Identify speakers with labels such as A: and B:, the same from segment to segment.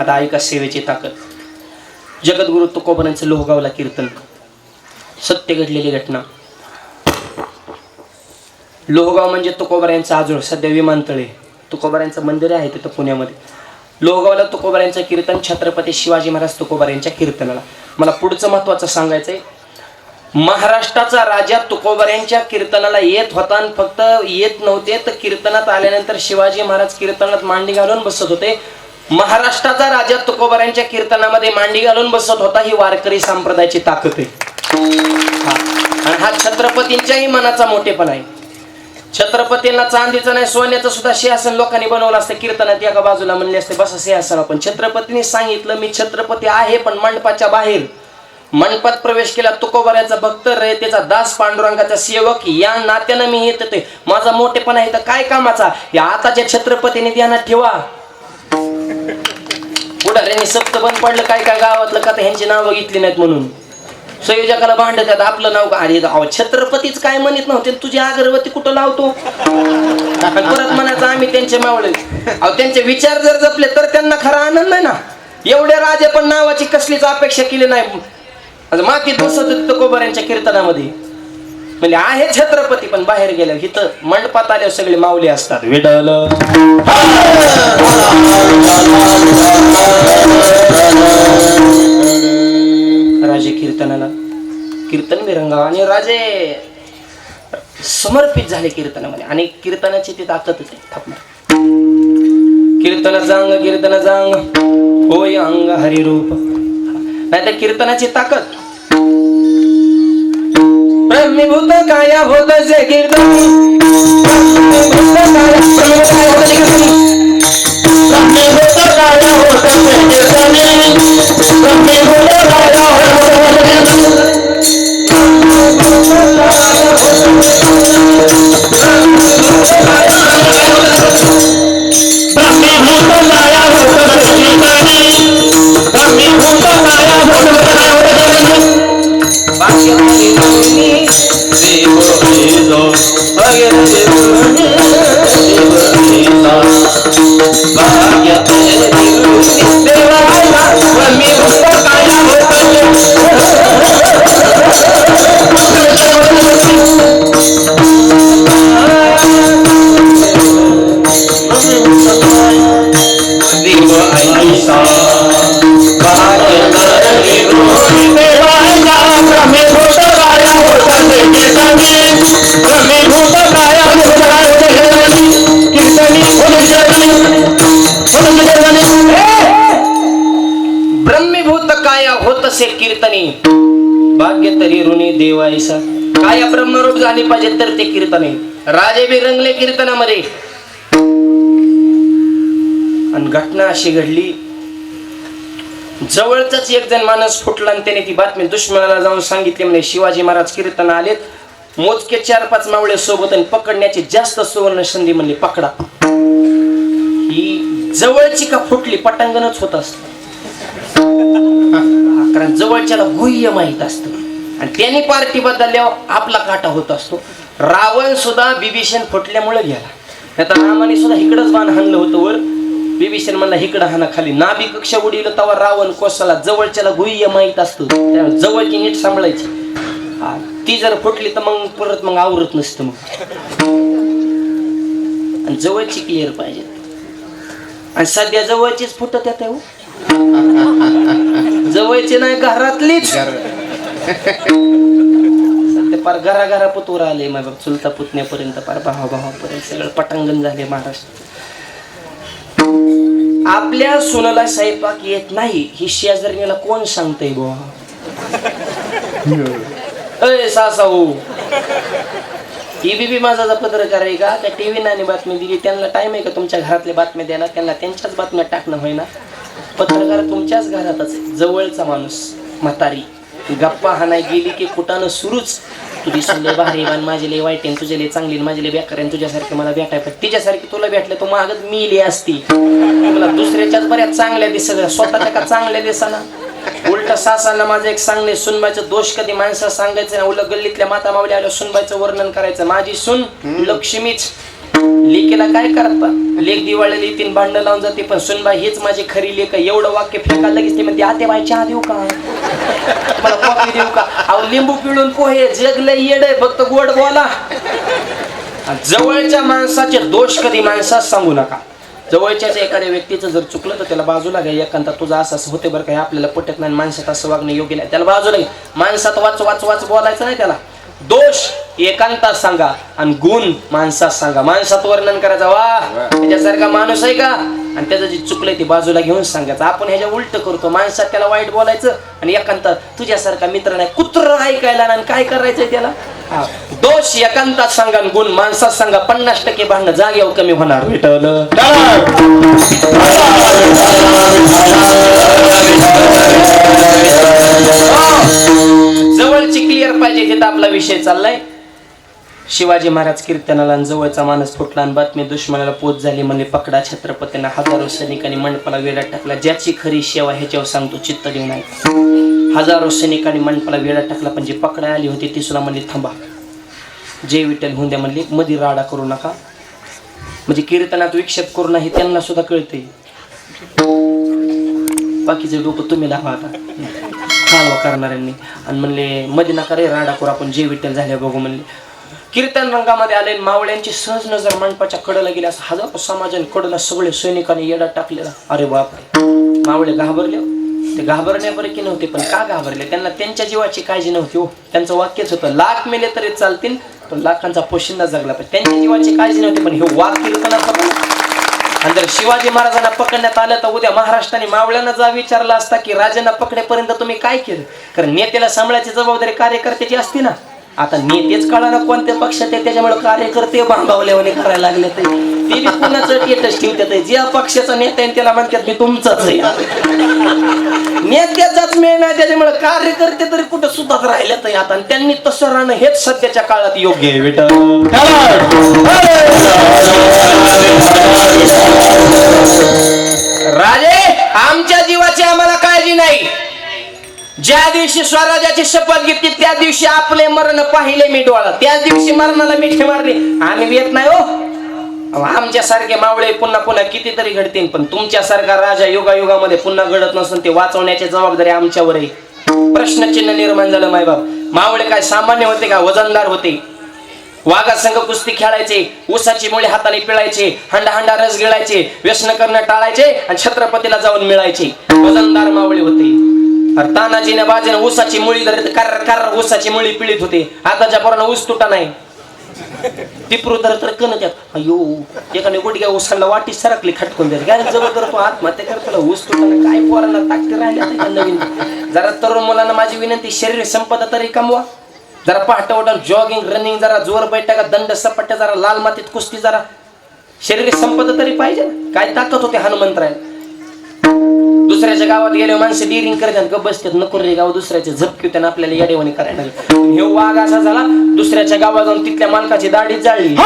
A: आता ऐका सेवेची ताकद. जगद्गुरु तुकोबरांचं लोहगावला कीर्तन. सत्य घडलेली घटना. लोहगाव म्हणजे तुकोबऱ्यांचं आजोळ सध्या विमानतळे. तुकोबऱ्यांचं मंदिर आहे तिथं पुण्यामध्ये. लोहगावला तुकोबऱ्यांचं कीर्तन छत्रपती शिवाजी महाराज तुकोबऱ्यांच्या कीर्तनाला. मला पुढचं महत्वाचं सांगायचंय महाराष्ट्राचा राजा तुकोबऱ्यांच्या कीर्तनाला येत होता आणि फक्त येत नव्हते तर कीर्तनात आल्यानंतर शिवाजी महाराज कीर्तनात मांडी घालून बसत होते. महाराष्ट्राचा राजा तुकोबऱ्यांच्या कीर्तनामध्ये मांडी घालून बसत होता ही वारकरी संप्रदायाची ताकद आहे. हा. आणि हा छत्रपतींच्याही मनाचा मोठेपणा आहे. छत्रपतींना चांदीचं नाही सोन्याचं सुद्धा सिंहासन लोकांनी बनवलं असतं कीर्तनात एका बाजूला म्हणले असते बस सिंहासन आपण छत्रपतींनी सांगितलं मी छत्रपती आहे पण मंडपाच्या बाहेर. मंडपात प्रवेश केला तुकोबऱ्याचा भक्त रयतेचा दास पांडुरंगाचा सेवक या नात्यानं मी येत माझा मोठेपणा आहे तर काय कामाचा? या आताच्या छत्रपतीने ध्यानात ठेवा. त्यांनी सप्त बंद पडलं काय काय गावातलं का तर ह्यांची नावं घेतली नाहीत म्हणून. संयोजकाला भांडत आपलं नाव अरे छत्रपतीच काय म्हणत नव्हते तुझी अगरबत्ती कुठं लावतो? परत म्हणायचं आम्ही त्यांचे मावळे. अहो त्यांचे विचार जर जपले तर त्यांना खरा आनंद आहे ना. एवढ्या राजे पण नावाची कसलीच अपेक्षा केली नाही. मातीत बसत होते कीर्तनामध्ये. म्हणजे आहे छत्रपती पण बाहेर गेल्या इथं मंडपात आल्यावर सगळे माऊली असतात. विडल राजे कीर्तनाला. कीर्तन विरंगा आणि राजे समर्पित झाले कीर्तनामध्ये. आणि कीर्तनाची ती ताकदच आहे थापणार कीर्तन जांग कीर्तन जांग. होय अंग हरिरूप. नाही तर कीर्तनाची ताकद. ब्रह्मीभूत काया भूत से कीर्तन ब्रह्मीभूत काया भूत कीर्तन ब्रह्मीभूत काया तसे कीर्तनी। भाग्य तरी ऋणी देवायसा काय ब्रह्मरूप झाले पाहिजे तर ते कीर्तने। राजे बी रंगले कीर्तनामध्ये। आणि घटना अशी घडली। जवळचाच एक जण माणूस फुटला आणि त्याने ती बातमी दुश्मनाला जाऊन सांगितली म्हणजे शिवाजी महाराज कीर्तन आलेत. मोजके चार पाच मावळे सोबत आणि पकडण्याची जास्त सुवर्ण संधी म्हणली पकडा. ही जवळची का फुटली पटांगणच होत असत. कारण जवळच्याला गुह्य माहीत असतं. आणि त्याने पार्टी बदलल्यावर आपला काटा होत असतो. रावण सुद्धा बिभीषण फुटल्यामुळे गेला. नाही तर रामाने सुद्धा इकडंच बाण हाणलं होतं वर. बिभीषण म्हणला इकडं हाना खाली. नाभी कक्ष उडील तेव्हा रावण कोसाला जवळच्याला गुह्य माहीत असतं. त्यामुळे जवळची नीट सांभाळायची. ती जर फुटली तर मग परत मग आवरत नसतं मग. आणि जवळची क्लिअर पाहिजे. आणि सध्या जवळचीच फुटत येते हो. जवळचे नाही घरातलीच. सध्या पार घरा घरा पुतवर आले माझा चुलता पुतण्यापर्यंत पार भावा भावापर्यंत सगळं पटांगण झाले महाराष्ट्र आपल्या सुनाला स्वयंपाक येत नाही ही शेजारणीला कोण सांगतय बुवा? अय सासाऊ ही बीबी माझा पत्रकार आहे का? त्या टीव्ही नानी बातमी दिली त्यांना टाइम आहे का तुमच्या घरातल्या बातम्या द्यायला त्यांना त्यांच्याच बातम्या टाकणं होईना. पत्रकार तुमच्याच घरातच आहे. जवळचा माणूस म्हातारी. गप्पा हाणाय गेली की कुठानं सुरूच. तू दिसून लय भारी आणि माझी लय वाईट आहे तुझे लय चांगली माझी लय बेकार आहे आणि तुझ्यासारखी मला भेटाय पण तिच्यासारखी तुला भेटले तर मागच मिली असती. मला दुसऱ्याच्याच बऱ्याच चांगल्या दिसत स्वतःच्या का चांगल्या दिसाना? उलट सासांना माझं एक सांगणे सुनबाईचं दोष कधी माणसाला सांगायचं ना उलट गल्लीतल्या माता मावली आल्या सुनबाईचं वर्णन करायचं. माझी सून लक्ष्मीच. लेकीला काय करता? लेख दिवाळीला येतील भांडण लावून जाते पण सुनबाई हेच माझी खरी लेख एवढं वाक्य फेका लगेच ते म्हणते आते बाई चहा देऊ का? मला कॉफी देऊ का? अहो लिंबू पिळून पोहे जगलं येड फक्त गोड बोला. जवळच्या माणसाचे दोष कधी माणसास सांगू नका. जवळच्याच एखाद्या व्यक्तीचं जर चुकलं तर त्याला बाजूला घ्या. एखादा तुझं असं असं होते बरं काय आपल्याला पटत नाही माणसात असं वागणं योग्य नाही. त्याला बाजूला घ्या. माणसात वाच वाच वाच बोलायचं नाही त्याला. दोष एकांतात सांगा आणि गुण माणसात सांगा. माणसात वर्णन करायचं वा त्याच्यासारखा माणूस आहे का? आणि त्याचं जे चुकलंय ते बाजूला घेऊन सांगायचं. आपण ह्याच्या उलट करतो. माणसात त्याला वाईट बोलायचं आणि एकांतात तुझ्यासारखा मित्र नाही कुत्र ऐकायला आणि काय करायचंय त्याला. दोष एकांतात सांगा आणि गुण माणसात सांगा. पन्नास टक्के भांडणं जागेवर कमी होणार. भेटवलं जवळची क्लिअर पाहिजे तिथं आपला विषय चाललाय. शिवाजी महाराज कीर्तनाला जवळचा माणूस फुटला आणि बातमी दुश्मनाला पोच झाली म्हणे पकडा छत्रपतींना हजारो सैनिकांनी मंडपाला वेळा टाकला. ज्याची खरी सेवा ह्याच्यावर सांगतो चित्त देऊ नाही हजारो सैनिकांनी मंडपाला वेळा टाकला पण जी पकडा आली होती ती सुद्धा म्हणली थांबा. जय विठ्ठल होऊन द्या म्हणली मधी राडा करू नका. म्हणजे कीर्तनात विक्षेप करू नाही त्यांना सुद्धा कळते बाकीचे डोकं तुम्ही लावा आता. कालवा करणाऱ्यांनी. आणि म्हणले मध्ये नका रे राडा आपण जे विठ्ठल झाले बघू म्हणले. कीर्तन रंगामध्ये आले मावळ्यांची सहज नजर मंडपाच्या कडला गेली. असं हजारो समाजाने कडला सगळे सैनिकांनी येडा टाकलेला. अरे बापरे. मावळे घाबरले हो. ते घाबरण्यापैकी नव्हते पण का घाबरले? त्यांना त्यांच्या जीवाची काळजी नव्हती हो. त्यांचं वाक्यच होतं लाख मेले तरी चालतील पण लाखांचा पोशिंदा जगला पाहिजे. त्यांच्या जीवाची काळजी नव्हती पण हे वाक ना. आणि जर शिवाजी महाराजांना पकडण्यात आलं तर उद्या महाराष्ट्राने मावळ्यांना जा विचारला असता की राजांना पकडेपर्यंत तुम्ही काय केलं? कारण नेत्याला सांभाळायची जबाबदारी कार्यकर्त्याची असते ना. आता नेतेच कळा ना कोणत्या पक्षात आहे त्याच्यामुळे कार्यकर्ते भांगावल्यावाने करायला लागले ते. बी पुन्हा टेटस ठेवतात? ज्या पक्षाचा नेता आहे त्याला म्हणतात मी तुमचाच आहे. नेत्याचाच मेळ नाही त्याच्यामुळे कार्यकर्ते तरी कुठं सुद्धा राहिले तरी आता. आणि त्यांनी तसं राहणं हेच सध्याच्या काळात योग्य आहे बेटा राजे आमच्या जीवाची आम्हाला काळजी नाही. ज्या दिवशी स्वराज्याची शपथ घेतली त्या दिवशी आपले मरण पाहिले मी डोळा. त्याच दिवशी मरणाला मिठी मारली. आम्ही येत नाही हो. आमच्यासारखे मावळे पुन्हा पुन्हा कितीतरी घडतील पण तुमच्यासारखा राजा युगायुगामध्ये पुन्हा घडत नसून ते वाचवण्याची जबाबदारी आमच्यावर आहे. प्रश्नचिन्ह निर्माण झालं मायबाप. मावळे काय सामान्य होते का? वजनदार होते. वाघा संघ कुस्ती खेळायचे ऊसाची मुळे हाताने पिळायचे हंडा हंडा रस गिळायचे व्यसन करणं टाळायचे आणि छत्रपतीला जाऊन मिळायचे. वजनदार मावळे होते. तानाजीने बाजीने ऊसाची मुळी धरत कर कर ऊसाची मुळी पिळीत होते. आताच्या पोरांना ऊस तुटा नाही. टिपरू धर तर कन त्यात. अयो एकाने गुडघ्या ऊसाला वाटी सरकली खटकून द्या काय जवळ तर तो आत्महत्या करतो ऊस तुटाने काय पोरांना ताकद राहिल्या त्या नवीन? जरा तरुण मुलांना माझी विनंती शरीर संपदा तरी कमवा. जरा पहाटे उठून जॉगिंग रनिंग जरा जोर बैठका दंड सपाट्या जरा लाल मातीत कुस्ती जरा. शरीर संपदा तरी पाहिजे ना. काय ताकद होते हनुमंतराय दुसऱ्याच्या गावात गेले माणसं डिरिंग करतात ग बसतात. नको रे गाव दुसऱ्याचे झपकी त्यांना आपल्याला येडेवणी करायला. लागले हे वाघ असा झाला दुसऱ्याच्या गावात जाऊन तिथल्या मालकाची दाढी जाळली.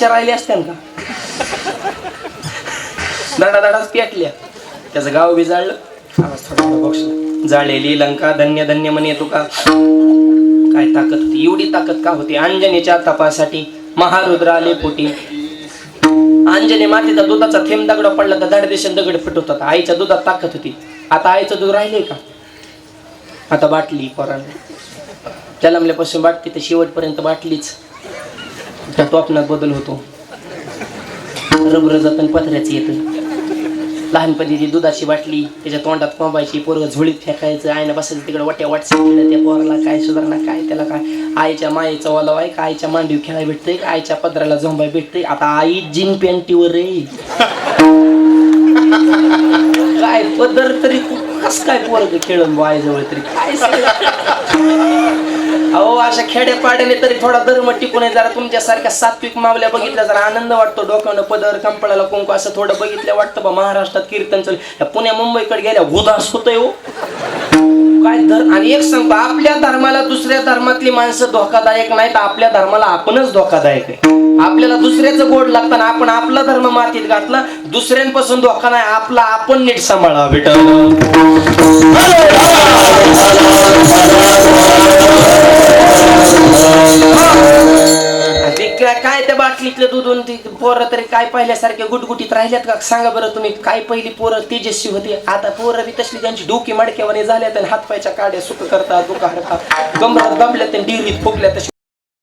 A: दाढी जाळ्या राहिली असत्या का? दाडा दडाच पेटल्या. त्याचं गाव बी जाळलं आवाज थोडा जाळलेली लंका धन्य धन्य म्हणे तू का? काय ताकद होती? एवढी ताकद का होती? अंजनीच्या तपासाठी महारुद्र आले पोटी. अंजनी मातीचा दुधाचा थेंब दगड पडला तर धड दिशेने दगड होता आईच्या दुधात ताकद होती. आता आईचं दूध राहिले का? आता बाटली पोरांना. जलमल्यापासून बाटली तर शेवटपर्यंत बाटलीच. त्या टॉपनात बदल होतो. रबर जातं पत्र्याचं येतं. लहानपणी ती दुधाची बाटली त्याच्या तोंडात कोंबायची पोरं झोळीत फेकायचं आईनं बसायचं तिकडे वाट्या वाटसा त्या पोराला काय सुधारणा काय त्याला काय? आईच्या मायेचा ओलाव आहे का? आईच्या मांडीव खेळायला भेटतंय का? आईच्या पदराला झोंबाय भेटतंय? आता आई जीन पॅन्टीवर रे काय पदर तरी कस काय पोरग खेळून आईजवळ तरी? काय अहो अशा खेड्यापाड्याने तरी थोडा धर्म टिकून आहे. जरा तुमच्यासारख्या सात्विक मावल्या बघितल्या जरा आनंद वाटतो डोक्यानं पदर कंपळाला कुंकू असं थोडं बघितलं वाटतं बा महाराष्ट्रात कीर्तन चालू या पुण्या मुंबईकडे गेल्या उदास होतंय हो. काय धर्म आणि एक सांगतो आपल्या धर्माला दुसऱ्या धर्मातली माणसं धोकादायक नाही तर आपल्या धर्माला आपणच धोकादायक आहे. आपल्याला दुसऱ्याचं गोड लागताना आपण आपला धर्म मातीत घातला दुसऱ्यांपासून धोका नाही आपला आपण नीट सांभाळा बेटा पोरं काय पाहिल्यासारखे गुटगुटीत राहिल्यात का? सांगा बरं तुम्ही काय पहिली पोरं तेजस्वी होती? आता पोरं बी तसली त्यांची डोकी मडक्यावर झाल्यात आणि हातपायच्या काड्या सुख करतात दुखा गंभरात गमल्यात आणि डिरीत फुगल्या तशी